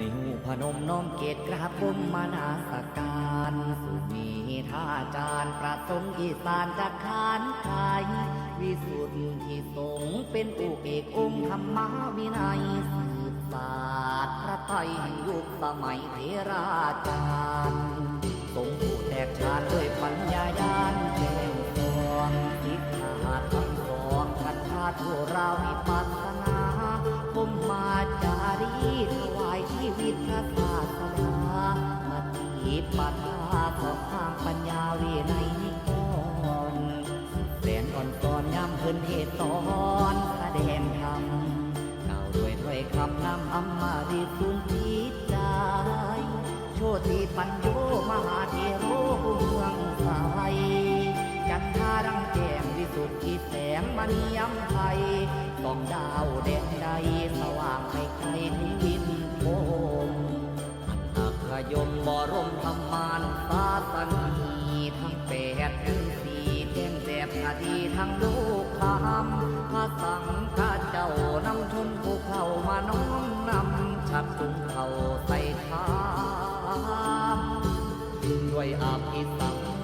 นิวพนมน้อมเกตกราบกุมมานาสการสุมีท่าจารย์ประสงค์อีสานจากขานไทยวิสุทธิสงฆ์เป็นอุเอกองค์ธรรมวินัยสืบศาสตร์พระไทยแห่งยุคสมัยเทราจารย์ทรงผู้แตกฉานด้วยปัญญายานแจ้งสอนทิศขาดทั้งสองขันธาตุผู้เราวิปัสสนา ปัติของทางปัญญาเวไนยนิกรแสนอ่อนตอนย้ำเพิ่นเทศสอนแสดงธรรมกล่าวด้วยถ้อยคำนำอำมาดีสุนจิตใจโชติปัญโยมหาเทโรเมืองสายจันทารังแจ้งวิสุทธิแสงมณียำไทยต้องดาวแดนใด ดถึงสี่เต็มแสบคดีทั้งลูกามพระสังฆเจ้านำชนภูเขามาน้อมนำชักจุงเขาใส่ทาด้วยอาภิสัง